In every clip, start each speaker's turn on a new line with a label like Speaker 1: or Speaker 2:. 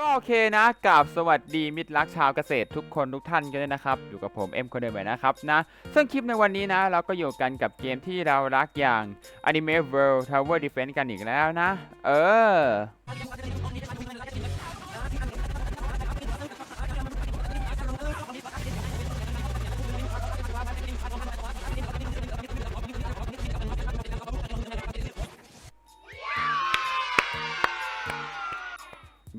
Speaker 1: ก็โอเคนะกับสวัสดีมิตรรักชาวเกษตรทุกคนทุกท่านกันด้วยนะครับ อยู่กับผมเอ็มคนเดิมเลยนะครับนะซึ่งคลิปในวันนี้นะ เราก็อยู่กันกับเกมที่เรารักอย่าง Anime World Tower Defense กันอีกแล้วนะ เออ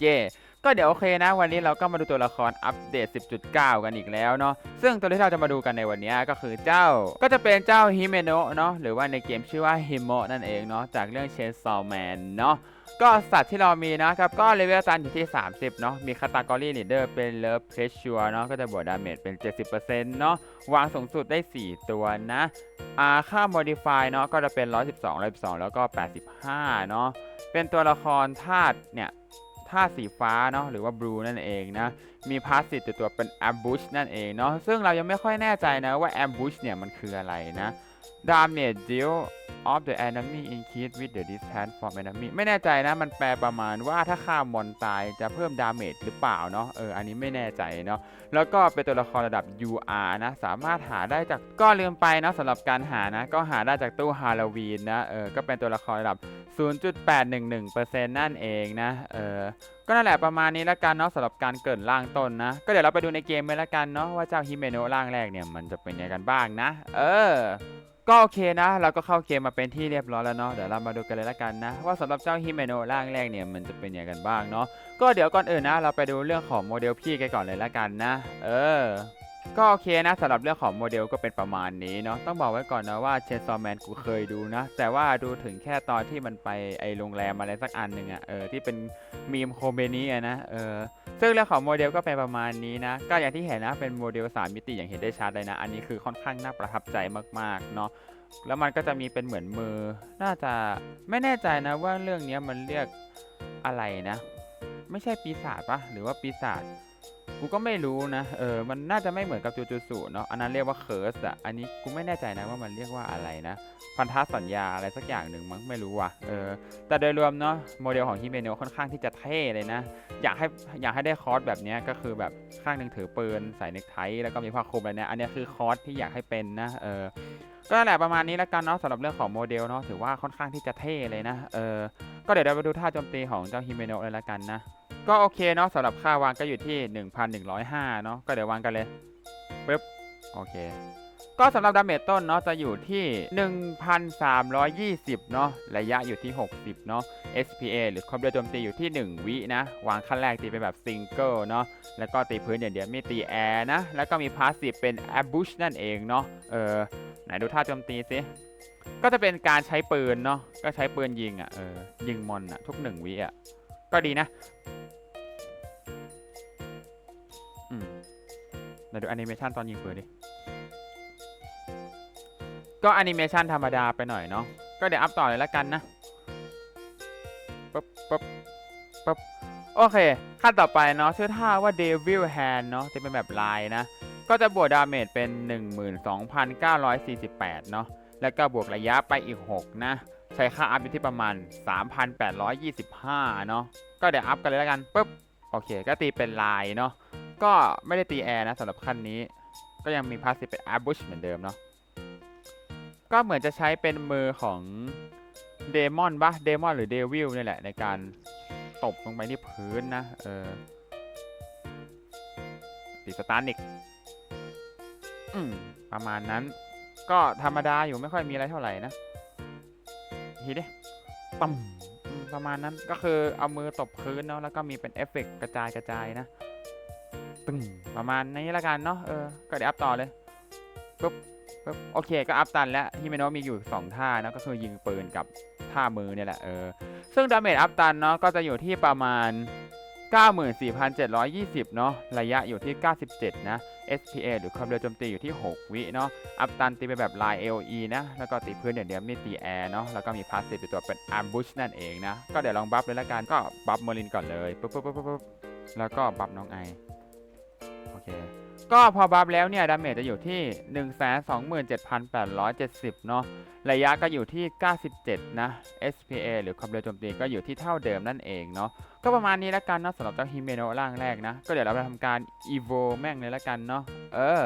Speaker 1: เย่ ก็เดี๋ยวโอเคนะ วันนี้เราก็มาดูตัวละครอัปเดต 10.9 กันอีกแล้วเนาะซึ่งตัวที่เราจะมาดูกันในวันนี้ก็คือเจ้า ก็จะเป็นเจ้าฮิเมโนะเนาะหรือว่าในเกมชื่อว่าฮิโมะนั่นเองเนาะจากเรื่องเชนซอ w แมนเนาะก็สัตว์ที่เรามีนะครับ ก็เลเวลตันอยู่ที่ 30 เนาะมีคาตากรีลีดเดอร์เป็นเลิฟเพรสชัวเนาะก็จะบวกดาเมจเป็น 70%เนาะวางสูงสุดได้ 4 ตัวนะอ่าค่า modify เนาะก็จะเป็น 112 112 แล้วก็ 85 เนาะเป็นตัวละครธาตุเนี่ย ธาสีฟ้าเนาะหรือว่าบลูนั่นเองนะมีพาสซีฟตัวตัวเป็นแอมบูชนั่นเองเนาะซึ่งเรายังไม่ค่อยแน่ใจนะว่าแอมบูชเนี่ยมันคืออะไรนะ damage deal of the enemy increase with the distance from enemy ไม่แน่ใจนะ มันแปลประมาณว่าถ้าฆ่ามอนตายจะเพิ่ม damage หรือเปล่าเนาะ เออ อันนี้ไม่แน่ใจเนาะ แล้วก็เป็นตัวละครระดับ UR นะ สามารถหาได้จาก ก็ลืมไปนะสำหรับการหานะ ก็หาได้จากตู้ฮาโลวีนนะ เออ ก็เป็นตัวละครระดับ 0.811%นั่นเองนะ เออ ก็นั่นแหละประมาณนี้ละกันเนาะสำหรับการเกิดล่างต้นนะ ก็เดี๋ยวเราไปดูในเกมไปละกันเนาะว่าเจ้าฮิเมโนะร่างแรกเนี่ยมันจะเป็นยังไงกันบ้างนะ เออ ก็โอเคนะ เราก็เข้าเกมมาเป็นที่เรียบร้อยแล้วเนาะเดี๋ยวเรามาดูกันเลยละกันนะ ว่าสำหรับเจ้าฮิเมโนร่างแรกเนี่ยมันจะเป็นยังไงกันบ้างเนาะก็เดี๋ยวก่อนอื่นนะเราไปดูเรื่องของโมเดลพี่กันก่อนเลยละกันนะ เออก็โอเคนะสำหรับเรื่องของโมเดลก็เป็นประมาณนี้เนาะต้องบอกไว้ก่อนนะว่าเชนซอแมนกูเคยดูนะ แต่ว่าดูถึงแค่ตอนที่มันไปไอโรงแรมอะไรสักอันหนึ่งอะเออที่เป็น มีมโคเมนี้อะนะเออซึ่งเรื่องของโมเดลก็เป็นประมาณนี้นะ ก็อย่างที่เห็นนะเป็นโมเดล 3 มิติอย่างเห็นได้ชัดเลยนะ อันนี้คือค่อนข้างน่าประทับใจมากๆเนาะแล้วมันก็จะมีเป็นเหมือนมือ น่าจะไม่แน่ใจนะว่าเรื่องนี้มันเรียกอะไรนะ ไม่ใช่ปีศาจปะหรือว่าปีศาจ กูก็ไม่รู้นะ เออ มันน่าจะไม่เหมือนกับจูจูสุเนาะ อันนั้นเรียกว่าเคิร์สอะอันนี้กูไม่แน่ใจนะว่ามันเรียกว่าอะไรนะ พันธสัญญาอะไรสักอย่างหนึ่งมั้ง ไม่รู้ว่ะ เออ แต่โดยรวมเนาะ โมเดลของฮิเมโนะค่อนข้างที่จะเท่เลยนะ อยากให้อยากให้ได้คอร์สแบบนี้ก็คือแบบข้างหนึ่งถือปืนใส่เนคไทแล้วก็มีผ้าคลุมอะไรเนี่ย อันนี้คือคอร์สที่อยากให้เป็นนะ เออก็แหละประมาณนี้แล้วกันเนาะสำหรับเรื่องของโมเดลเนาะถือว่าค่อนข้างที่จะเท่เลยนะ เออ ก็เดี๋ยวเราไปดูท่าโจมตีของเจ้าฮิเมโนะเลยละกันนะ ก็โอเคเนาะสำหรับค่าวางก็อยู่ที่ 1,105 เนาะก็เดี๋ยววางกันเลยปึ๊บโอเค ก็สำหรับดาเมจต้นเนาะจะอยู่ที่ 1,320 เนาะระยะอยู่ที่ 60 เนาะ SPA หรือความเร็วโจมตีอยู่ที่ 1 วินะ วางขั้นแรกตีเป็นแบบซิงเกิลเนาะแล้วก็ตีพื้นอย่างเดียวไม่ตีแอร์นะ แล้วก็มีพาสซีฟเป็น ambush นั่นเองเนาะเออไหนดูท่าโจมตีสิก็จะเป็นการใช้ปืนเนาะก็ใช้ปืนยิงอะ่ะเออยิงมอนอะ่ะทุกหนึ่งวิอะ่ะ ก็ดีนะอืมเดี๋ยวดูแอนิเมชันตอนยิงปืนดิ ก็แอนิเมชันธรรมดาไปหน่อยเนาะ ก็เดี๋ยวอัพต่อเลยละกันนะปึ๊บปึ๊บปึ๊บโอเค ขั้นต่อไปเนาะชื่อท่าว่า Devil Hand เนาะจะเป็นแบบลายนะ ก็จะบวกดาเมจเป็น 12,948 เนาะ แล้วก็บวกระยะไปอีก 6 นะ ใช้ค่าอัพอยู่ที่ประมาณ 3,825 เนาะก็เดี๋ยวอัพกันเลยละกันปึ๊บโอเค ก็ตีเป็นลายเนาะก็ไม่ได้ตีแอร์นะสำหรับขั้นนี้ ก็ยังมีพาสซีฟเป็น ambush เหมือนเดิมเนาะก็เหมือนจะใช้เป็นมือของเดมอนปะเดมอนหรือเดวิลนี่แหละ ในการตบลงไปที่พื้นนะ เออตีสตาร์นิกอืมประมาณนั้น ก็ธรรมดาอยู่ไม่ค่อยมีอะไรเท่าไหร่นะ ทีดิปั๊มอืมประมาณนั้นก็คือเอามือตบพื้นเนาะแล้วก็มีเป็นเอฟเฟกต์กระจายกระจายนะตึงประมาณนี้ละกันเนาะเออก็เดี๋ยวอัพต่อเลยปุ๊บปุ๊บโอเคก็อัพตันแล้วฮิเมโนะมีอยู่ 2 ท่านะก็คือยิงปืนกับท่ามือเนี่ยแหละเออซึ่งดาเมจอัพตันเนาะก็จะอยู่ที่ประมาณ 94,720 เนาะ ระยะอยู่ที่ 97 นะ SPA หรือความเร็วโจมตีอยู่ที่ 6 วิเนาะ อัพตันตีไปแบบลาย L E นะ แล้วก็ตีพื้นอย่างเดียวไม่ตีแอร์เนาะ แล้วก็มีพาสซีฟตัวเป็น ambush นั่นเองนะ ก็เดี๋ยวลองบัฟเลยละกัน ก็บัฟเมอร์ลินก่อนเลย ปุ๊บปุ๊บปุ๊บปุ๊บแล้วก็บัฟน้องไอ โอเค ก็พอบัฟแล้วเนี่ยดาเมจจะอยู่ที่ 127,870 เนาะระยะก็อยู่ที่ 97 นะ SPA หรือความเร็วโจมตีก็อยู่ที่เท่าเดิมนั่นเองเนาะก็ประมาณนี้แล้วกันเนาะสำหรับเจ้าฮิเมโนะร่างแรกนะ ก็เดี๋ยวเราไปทำการอีโวแม่งเลยแล้วกันเนาะเออ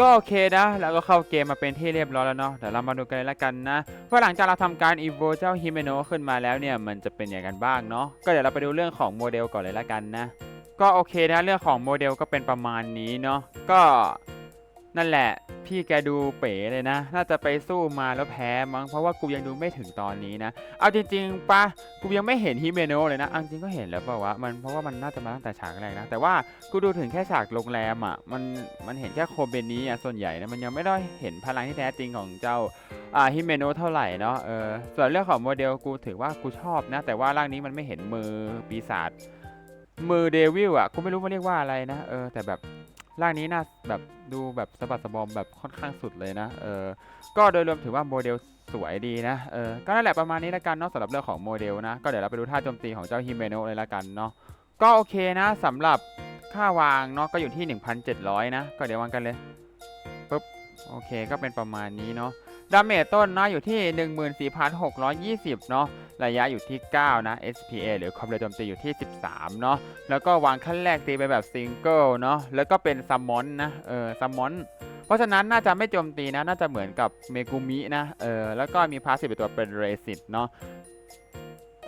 Speaker 1: ก็โอเคนะ แล้วก็เข้าเกมมาเป็นที่เรียบร้อยแล้วเนาะ เดี๋ยวเรามาดูกันเลยละกันนะ ว่าหลังจากเราทำการอีโวเจ้าฮิเมโนะขึ้นมาแล้วเนี่ย มันจะเป็นอย่างกันบ้างเนาะ ก็เดี๋ยวเราไปดูเรื่องของโมเดลก่อนเลยละกันนะ ก็โอเคนะ เรื่องของโมเดลก็เป็นประมาณนี้เนาะ ก็ นั่นแหละ พี่แกดูเป๋เลยนะ น่าจะไปสู้มาแล้วแพ้มั้งเพราะว่ากูยังดูไม่ถึงตอนนี้นะ เอาจริงๆปะกูยังไม่เห็นฮิเมโนะเลยนะเอาจริงก็เห็นแล้วเปล่าวะมันเพราะว่ามันน่าจะมาตั้งแต่ฉากแรกนะ แต่ว่ากูดูถึงแค่ฉากโรงแรมอะมันมันเห็นแค่โคเบนนี้อะส่วนใหญ่นะมันยังไม่ได้เห็นพลังที่แท้จริงของเจ้าอ่าฮิเมโนะเท่าไหร่เนาะเออส่วนเรื่องของโมเดลกูถือว่ากูชอบนะ แต่ว่าร่างนี้มันไม่เห็นมือปีศาจมือเดวิลอะกูไม่รู้มันเรียกว่าอะไรนะเออแต่แบบ ร่างนี้น่าแบบดูแบบสะบัดสะบอมแบบค่อนข้างสุดเลยนะ เออ ก็โดยรวมถือว่าโมเดลสวยดีนะ เออ ก็นั่นแหละประมาณนี้ละกันเนาะสำหรับเรื่องของโมเดลนะ ก็เดี๋ยวเราไปดูท่าโจมตีของเจ้าฮิเมโนะเลยละกันเนาะ ก็โอเคนะสำหรับค่าวางเนาะก็อยู่ที่ 1,700 นะ ก็เดี๋ยววางกันเลยปุ๊บ โอเคก็เป็นประมาณนี้เนาะ ดาเมจต้นเนาะอยู่ที่ 14,620 เนาะระยะอยู่ที่ 9 นะ SPA หรือความเร็วโจมตีอยู่ที่ 13 เนาะแล้วก็วางขั้นแรกตีไปแบบซิงเกิลเนาะแล้วก็เป็นซัมมอนนะเออซัมมอนเพราะฉะนั้นน่าจะไม่โจมตีนะ น่าจะเหมือนกับเมกุมินะเออแล้วก็มีพาสซีฟตัวเป็นเรสิตเนาะ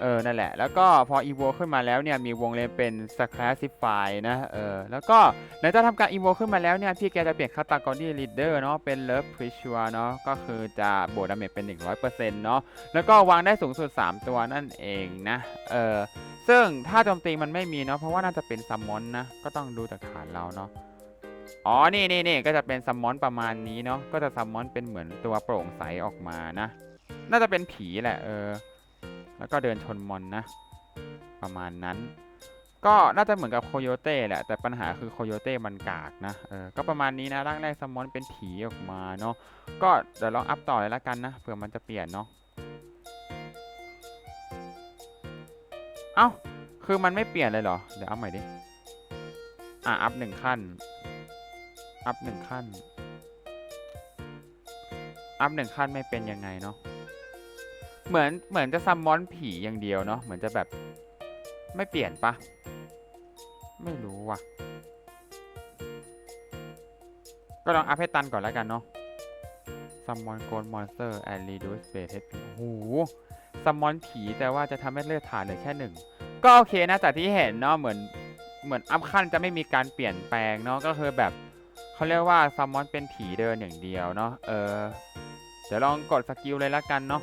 Speaker 1: เออ นั่นแหละ แล้วก็พอ evo ขึ้นมาแล้วเนี่ย มีวงเล็บเป็น classify นะ เออ แล้วก็หลังจากทำการ evo ขึ้นมาแล้วเนี่ย พี่แกจะเปลี่ยน category leader เนาะ เป็น love pressure เนาะ ก็คือจะบวกดาเมจเป็น 100%เนาะ แล้วก็วางได้สูงสุด 3 ตัวนั่นเองนะ เออ ซึ่งถ้าโจมตีมันไม่มีเนาะ เพราะว่าน่าจะเป็นซัมมอนนะ ก็ต้องดูจากฐานเราเนาะอ๋อ นี่นี่นี่ก็จะเป็นซัมมอนประมาณนี้เนาะ ก็จะซัมมอนเป็นเหมือนตัวโปร่งใสออกมานะ น่าจะเป็นผีแหละ เออ แล้วก็เดินชนมอนนะ ประมาณนั้น ก็น่าจะเหมือนกับโคโยเต้แหละ แต่ปัญหาคือโคโยเต้มันกากนะ เออ ก็ประมาณนี้นะ ร่างแรกซัมมอนเป็นผีออกมาเนาะ ก็เดี๋ยวลองอัพต่อเลยละกันนะ เผื่อมันจะเปลี่ยนเนาะ เอ้า คือมันไม่เปลี่ยนเลยเหรอ เดี๋ยวอัพใหม่ดิ อะ อัพหนึ่งขั้น อัพหนึ่งขั้น อัพหนึ่งขั้นไม่เป็นยังไงเนาะ เหมือนเหมือนจะซัมมอนผีอย่างเดียวเนาะเหมือนจะแบบไม่เปลี่ยนปะไม่รู้ว่ะ ก็ลองอัพให้ตันก่อนแล้วกันเนาะซัมมอนโกลมอนสเตอร์แอนด์รีดูสเบสเฮดโอ้โหซัมมอนผีแต่ว่าจะทำให้เลือดฐานเหลือแค่หนึ่งก็โอเคนะจากที่เห็นเนาะเหมือนเหมือนอัพขั้นจะไม่มีการเปลี่ยนแปลงเนาะก็คือแบบเขาเรียกว่าซัมมอนเป็นผีเดินอย่างเดียวเนาะเออเดี๋ยวลองกดสกิลเลยละกันเนาะ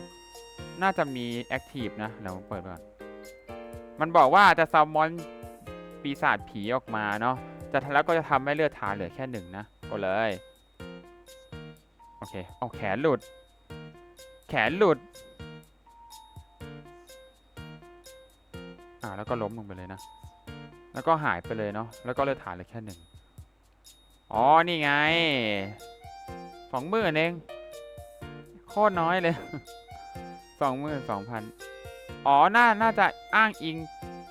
Speaker 1: น่าจะมีแอคทีฟนะเดี๋ยวผมเปิดก่อน มันบอกว่าจะซัมมอนปีศาจผีออกมาเนาะจะแล้วก็จะทำให้เลือดฐานเหลือแค่หนึ่งนะกดเลย โอเค เอาแขนหลุด แขนหลุด อ่าแล้วก็ล้มลงไปเลยนะ แล้วก็หายไปเลยเนาะ แล้วก็เลือดฐานเหลือแค่หนึ่งอ๋อ นี่ไงสองหมื่นเอง โคตรน้อยเลย สองหมื่นสองพันอ๋อ น่า น่าจะอ้างอิง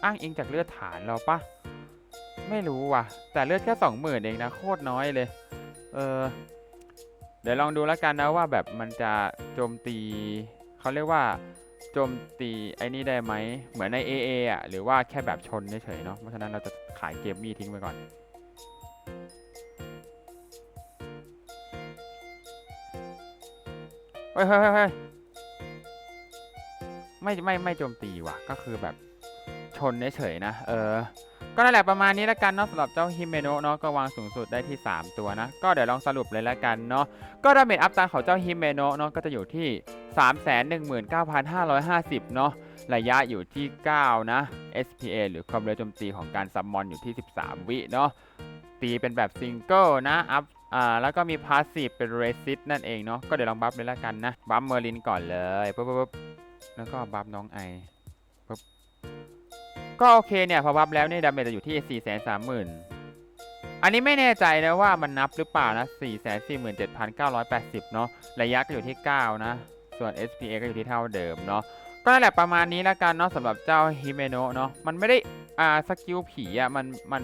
Speaker 1: อ้างอิงจากเลือดฐานเราปะ ไม่รู้ว่ะ แต่เลือดแค่สองหมื่นเองนะ โคตรน้อยเลย เออ เดี๋ยวลองดูแล้วกันนะว่าแบบมันจะโจมตี เขาเรียกว่าโจมตีไอ้นี่ได้ไหม เหมือนใน AA อะ หรือว่าแค่แบบชนเฉยๆเนาะ เพราะฉะนั้นเราจะขายเกมมี่ทิ้งไปก่อน เฮ้ยเฮ้ยเฮ้ยเฮ้ย ไม่ไม่ไม่โจมตีว่ะ ก็คือแบบชนเฉยๆนะ เออ ก็นั่นแหละประมาณนี้แล้วกันเนาะสำหรับเจ้าฮิเมโนะเนาะก็วางสูงสุดได้ที่ 3 ตัวนะ ก็เดี๋ยวลองสรุปเลยแล้วกันเนาะก็ดาเมจอัพตาของเจ้าฮิเมโนะเนาะก็จะอยู่ที่ 319,550 เนาะระยะอยู่ที่ 9 นะ SPA หรือความเร็วโจมตีของการซัมมอนอยู่ที่ 13 วิเนาะตีเป็นแบบซิงเกิลนะอัพอ่าแล้วก็มีพาสซีฟเป็นเรซิตนั่นเองเนาะก็เดี๋ยวลองบัฟเลยแล้วกันนะ บัฟเมอร์ลินก่อนเลยปุ๊บปุ๊บปุ๊บ แล้วก็บัฟน้องไอปุ๊บก็โอเคเนี่ยพอบัฟแล้วเนี่ยดาเมจจะอยู่ที่ 4 3 0 0 0 0 อันนี้ไม่แน่ใจนะว่ามันนับหรือเปล่านะ 447,980 เนาะระยะก็อยู่ที่ 9 นะ ส่วน SPA ก็อยู่ที่เท่าเดิมเนาะก็นั่นแหละประมาณนี้แล้วกันเนาะสำหรับเจ้าฮิเมโนะเนาะมันไม่ได้อ่าสกิลผีอะมันมัน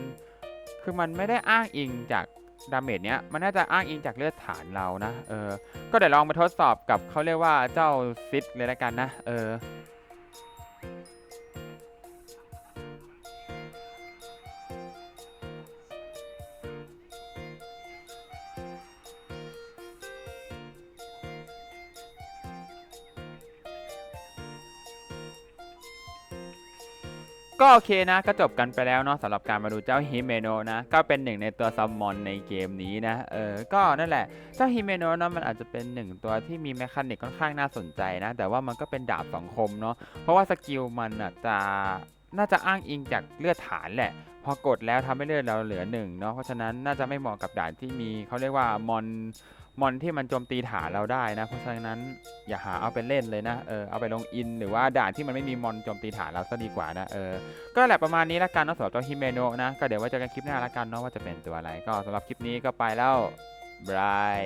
Speaker 1: คือมันไม่ได้อ้างอิงจาก ดาเมจเนี้ยมันน่าจะอ้างอิงจากเลือดฐานเรานะ เออ ก็เดี๋ยวลองไปทดสอบกับเขาเรียกว่าเจ้าซิดเลยละกันนะ เออ ก็โอเคนะก็จบกันไปแล้วเนาะสำหรับการมาดูเจ้าฮิเมโนะนะก็เป็นหนึ่งในตัวซัมมอนในเกมนี้นะเออก็นั่นแหละเจ้าฮิเมโนะเนาะมันอาจจะเป็นหนึ่งตัวที่มีแมคานิกค่อนข้างน่าสนใจนะ แต่ว่ามันก็เป็นดาบสองคมเนาะเพราะว่าสกิลมันอะจะ น่าจะอ้างอิงจากเลือดฐานแหละ พอกดแล้วทำให้เลือดเราเหลือหนึ่งเนาะเพราะฉะนั้นน่าจะไม่เหมาะกับด่านที่มีเขาเรียกว่ามอนมอนที่มันโจมตีฐานเราได้นะ เพราะฉะนั้นอย่าหาเอาไปเล่นเลยนะเออเอาไปลงอิน หรือว่าด่านที่มันไม่มีมอนโจมตีฐานเราซะดีกว่านะเออก็แหละประมาณนี้ละกันเนาะสำหรับตัวฮิเมโนะนะก็เดี๋ยวไว่าเจอกันคลิปหน้าละกันเนาะว่าจะเป็นตัวอะไรก็สำหรับคลิปนี้ก็ไปแล้วบาย